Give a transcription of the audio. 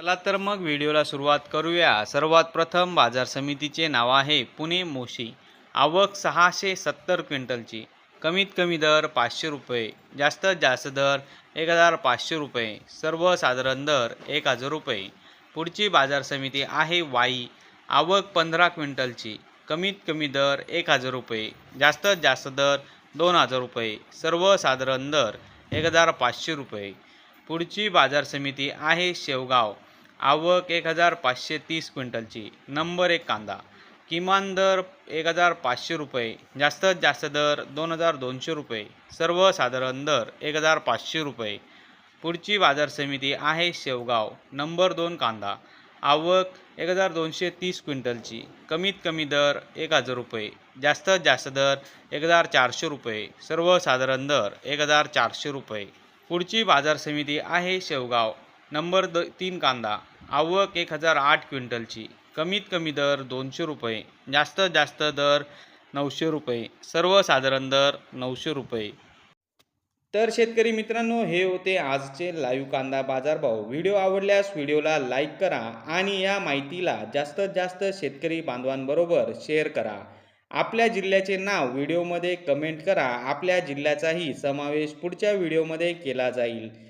चला तर मग व्हिडिओला सुरुवात करूया. सर्वात प्रथम बाजार समितीचे नाव आहे पुणे मोशी. आवक सहाशे सत्तर क्विंटलची. कमीत कमी दर पाचशे रुपये. जास्तीत जास्त दर एक हजार पाचशे रुपये. सर्वसाधारण दर एक हजार रुपये. पुढची बाजार समिती आहे वाई. आवक पंधरा क्विंटलची. कमीत कमी दर एक हजार रुपये. जास्तीत जास्त दर दोन हजार रुपये. सर्वसाधारण दर एक हजार पाचशे रुपये. पुढची बाजार समिती आहे शेवगाव. आवक एक हजार पाचशे तीस क्विंटलची. नंबर एक कांदा. किमान दर एक हजार पाचशे रुपये. जास्तीत जास्त दर दोन हजार दोनशे रुपये. सर्वसाधारण दर एक हजार पाचशे रुपये. पुढची बाजार समिती आहे शेवगाव. नंबर दोन कांदा. आवक एक हजार दोनशे तीस क्विंटलची. कमीत कमी दर एक हजार रुपये. जास्तीत जास्त दर एक हजार चारशे रुपये. सर्वसाधारण दर एक हजार चारशे रुपये. पुढची बाजार समिती आहे शेवगाव. नंबर द तीन कांदा. आवक एक हजार आठ क्विंटलची. कमीत कमी दर दोनशे रुपये. जास्तीत जास्त दर नऊशे रुपये. सर्वसाधारण दर नऊशे रुपये. तर शेतकरी मित्रांनो हे होते आजचे लाईव्ह कांदा बाजारभाव. व्हिडिओ आवडल्यास व्हिडिओला लाईक करा आणि या माहितीला जास्तीत जास्त शेतकरी बांधवांबरोबर शेअर करा. आपल्या जिल्ह्याचे नाव व्हिडिओमध्ये कमेंट करा. आपल्या जिल्ह्याचाही समावेश पुढच्या व्हिडिओमध्ये केला जाईल.